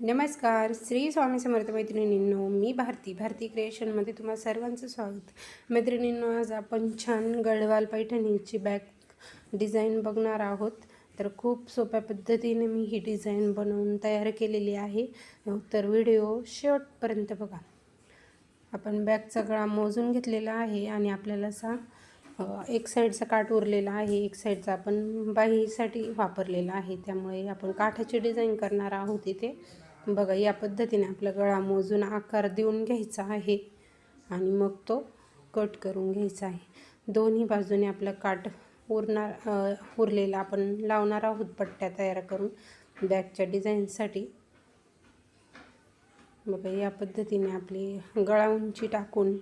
नमस्कार श्री स्वामी समर्थ मैत्रिणींनो मी भारती भारती क्रिएशनमध्ये तुम्हा सर्वांचं स्वागत. मैत्रिणींनो आज आपण छान गडवाल पैठणीची बॅग डिझाईन बघणार आहोत. तर खूप सोप्या पद्धतीने मी ही डिझाईन बनवून तयार केलेली आहे. तर व्हिडिओ शेवटपर्यंत बघा. आपण बॅगचा गळा मोजून घेतलेला आहे आणि आपल्याला असा एक साईडचा काठ उरलेला आहे एक साईडचा आपण बाहीसाठी वापरलेला आहे. त्यामुळे आपण काठाची डिझाईन करणार आहोत इथे. बघा या पद्धतीने आपला गळा मोजून आकार देऊन घ्यायचा आहे आणि मग तो कट करून घ्यायचा आहे. दोन्ही बाजूने आपलं काठ उरणार उरलेला आपण लावणार आहोत पट्ट्या तयार करून बॅगच्या डिझाईनसाठी. बघा या पद्धतीने आपली गळा उंची टाकून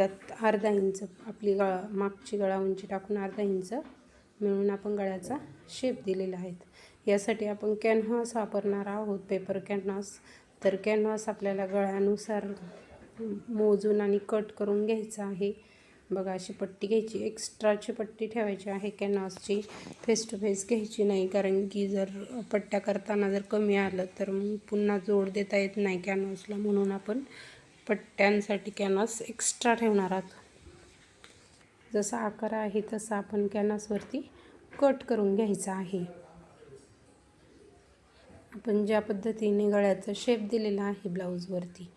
त्यात अर्धा इंच आपली गळा मागची गळा उंची टाकून अर्धा इंच मिळून आपण गळ्याचा शेप दिलेला आहे. यासाठी आपण कॅनव्हास वापरणार आहोत पेपर कॅनव्हास तर कॅनव्हास आपल्याला गळ्यानुसार मोजून आणि कट करून घ्यायचा आहे. बघा अशी पट्टी घ्यायची एक्स्ट्राची पट्टी ठेवायची आहे. कॅनव्हासची फेस टू फेस घ्यायची नाही कारण की जर पट्ट्या करताना जर कमी आलं तर मग पुन्हा जोड देता येत नाही कॅनव्हासला म्हणून आपण पट्ट्यांसाठी कॅनव्हास एक्स्ट्रा ठेवणार आहोत. जसा आकार आहे तसा आपण कॅनव्हासवरती कट करून घ्यायचा आहे. आपण ज्या पद्धतीने गळ्याचा शेप दिलेला आहे ब्लाऊजवरती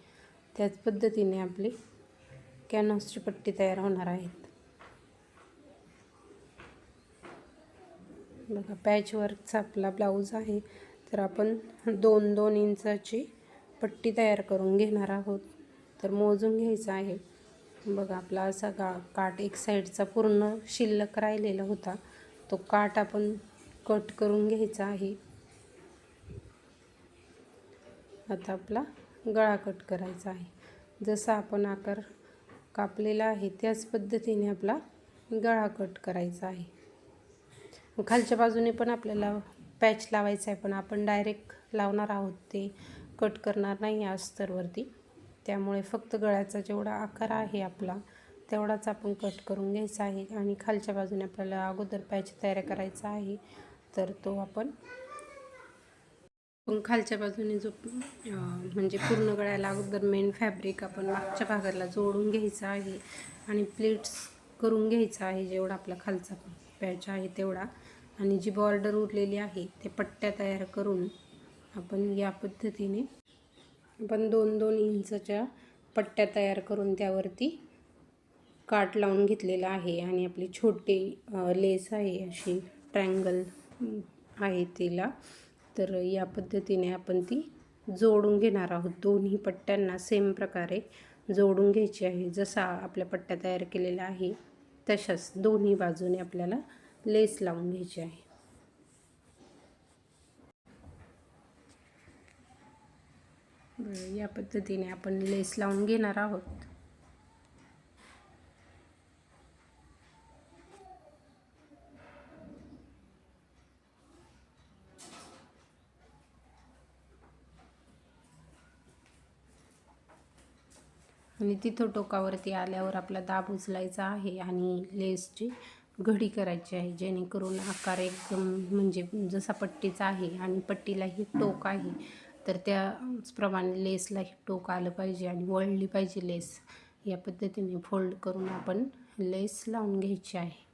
त्याच पद्धतीने आपली कॅनव्हासची पट्टी तयार होणार आहेत. बघा पॅचवर्कचा आपला ब्लाऊज आहे. तर आपण दोन दोन इंचाची पट्टी तयार करून घेणार आहोत. तर मोजून घ्यायचं आहे. बघा आपला असा गा काठ एक साईडचा पूर्ण शिल्लक राहिलेला होता. तो काठ आपण कट करून घ्यायचा आहे. आता आपला गळा कट करायचा आहे. जसा आपण आकार कापलेला आहे त्याच पद्धतीने आपला गळा कट करायचा आहे. खालच्या बाजूने पण आपल्याला पॅच लावायचा आहे पण आपण डायरेक्ट लावणार आहोत ते कट करणार नाही अस्तरवरती त्यामुळे फक्त गळ्याचा जेवढा आकार आहे आपला तेवढाच आपण कट करून घ्यायचा आहे. आणि खालच्या बाजूने आपल्याला अगोदर पॅच तयार करायचा आहे तर तो आपण पण खालच्या बाजूने जो म्हणजे पूर्ण गळ्याला अगोदर मेन फॅब्रिक आपण मागच्या भागाला जोडून घ्यायचा आहे. आणि प्लेट्स करून घ्यायचा आहे जेवढा आपला खालचा पॅच आहे तेवढा. आणि जी बॉर्डर उरलेली आहे ते पट्ट्या तयार करून आपण या पद्धतीने आपण दोन दोन इंचच्या पट्ट्या तयार करून त्यावरती काट लावून घेतलेला आहे आणि आपली छोटी लेस आहे अशी ट्रँगल आहे तिला. तर या पद्धतीने आपण ती जोडून घेणार आहोत. दोन्ही पट्ट्यांना सेम प्रकारे जोडून घ्यायची आहे. जसा आपल्या पट्ट्या तयार केलेल्या आहे तशाच दोन्ही बाजूने आपल्याला लेस लावून घ्यायची आहे. बरं, या पद्धतीने आपण लेस लावून घेणार आहोत. आणि तिथं टोकावरती आल्यावर आपला दाब उचलायचा आहे आणि लेसची घडी करायची आहे जेणेकरून आकार एकदम म्हणजे जसा पट्टीचा आहे आणि पट्टीलाही टोक आहे. तर त्याचप्रमाणे लेसलाही टोक आलं पाहिजे आणि वळली पाहिजे लेस. या पद्धतीने फोल्ड करून आपण लेस लावून घ्यायची आहे.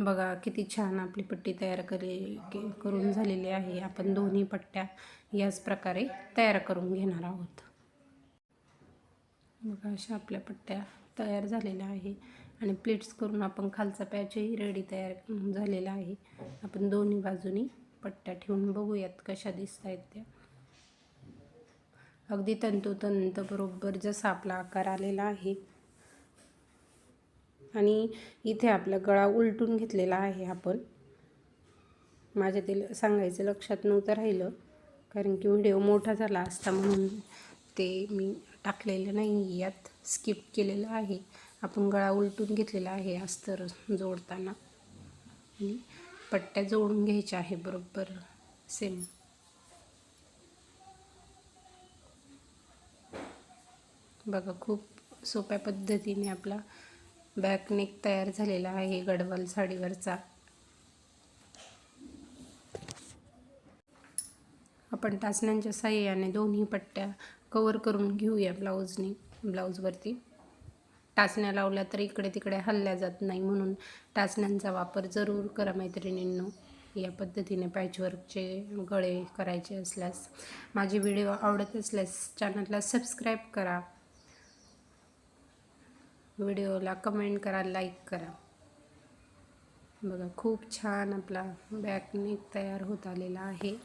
बघा किती छान आपली पट्टी तयार करे के- करून झालेली आहे. आपण दोन्ही पट्ट्या याच प्रकारे तयार करून घेणार आहोत. बघा अशा आपल्या पट्ट्या तयार झालेल्या आहे आणि प्लेट्स करून आपण खालचा पॅचही रेडी तयार झालेला आहे. आपण दोन्ही बाजूनी पट्ट्या ठेवून बघूयात कशा दिसत आहेत त्या. अगदी तंतोतंत बरोबर जसा आपला आकार आलेला आहे आणि इथे आपला गळा उलटून घेतलेला आहे आपण. माझ्या ते सांगायचं लक्षात नव्हतं राहिलं कारण की व्हिडिओ मोठा झाला असता म्हणून ते मी टाकलेलं नाही यात स्किप केलेलं आहे. आपण गळा उलटून घेतलेला आहे अस्तर जोडताना. आणि पट्ट्या जोडून घ्यायच्या आहे बरोबर सेम बघा खूप सोप्या पद्धतीने आपला बॅकनेक तयार झालेला आहे गडवाल साडीवरचा. आपण टाचण्यांच्या साह्याने दोन्ही पट्ट्या कवर करून घेऊया ब्लाऊजने ब्लाऊजवरती. टाचण्या लावल्या तर इकडे तिकडे हल्ल्या जात नाही म्हणून टाचण्यांचा वापर जरूर करा मैत्रिणींनो. या पद्धतीने पॅचवर्कचे गळे करायचे असल्यास. माझे व्हिडिओ आवडत असल्यास चॅनलला सबस्क्राईब करा. व्हिडिओला कमेंट करा लाईक करा. बघा खूप छान आपला बॅक नेक तयार होत आलेला आहे.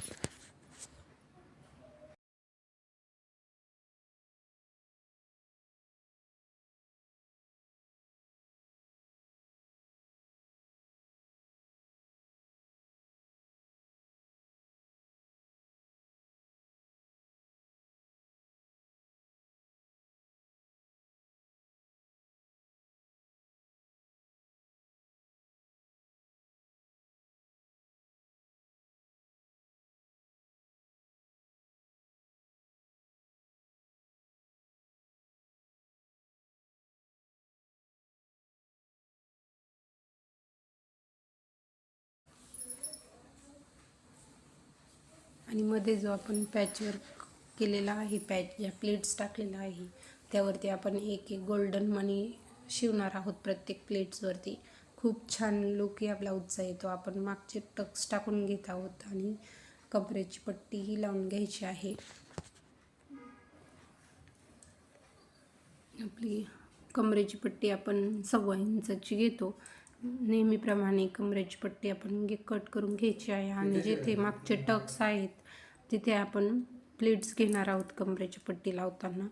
आणि मध्ये जो आपण पॅचवर्क केलेला आहे पॅच ज्या प्लेट्स टाकलेला आहे त्यावरती आपण एक एक गोल्डन मनी शिवणार आहोत प्रत्येक प्लेट्सवरती खूप छान लुकही आपला उत्साह येतो. आपण मागचे टक्स टाकून घेत आहोत आणि कपड्याची पट्टीही लावून घ्यायची आहे. आपली कमरेची पट्टी आपण सव्वा इंचाची घेतो. नेहमीप्रमाणे कमरेची पट्टी आपण घे कट करून घ्यायची आहे आणि जिथे मागचे टक्स आहेत तिथे आपण प्लेट्स घेणार आहोत कमरेची पट्टी लावताना.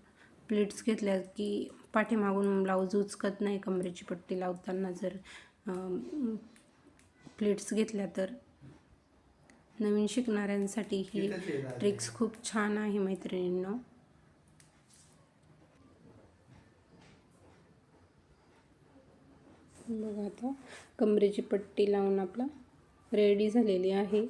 प्लेट्स घेतल्या की पाठीमागून ब्लाऊज उचकत नाही कमरेची पट्टी लावताना जर प्लेट्स घेतल्या तर. नवीन शिकणाऱ्यांसाठी ही ट्रिक्स खूप छान आहे मैत्रिणींनो. बघा आता कमरेची पट्टी लावून आपला रेडी झालेली आहे.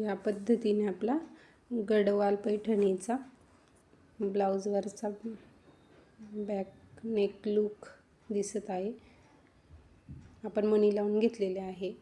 या पद्धतीने आपला गडवाल पैठणीचा ब्लाऊजवरचा बॅक नेक लूक दिसत आहे. आपण मणी लावून घेतलेले आहे.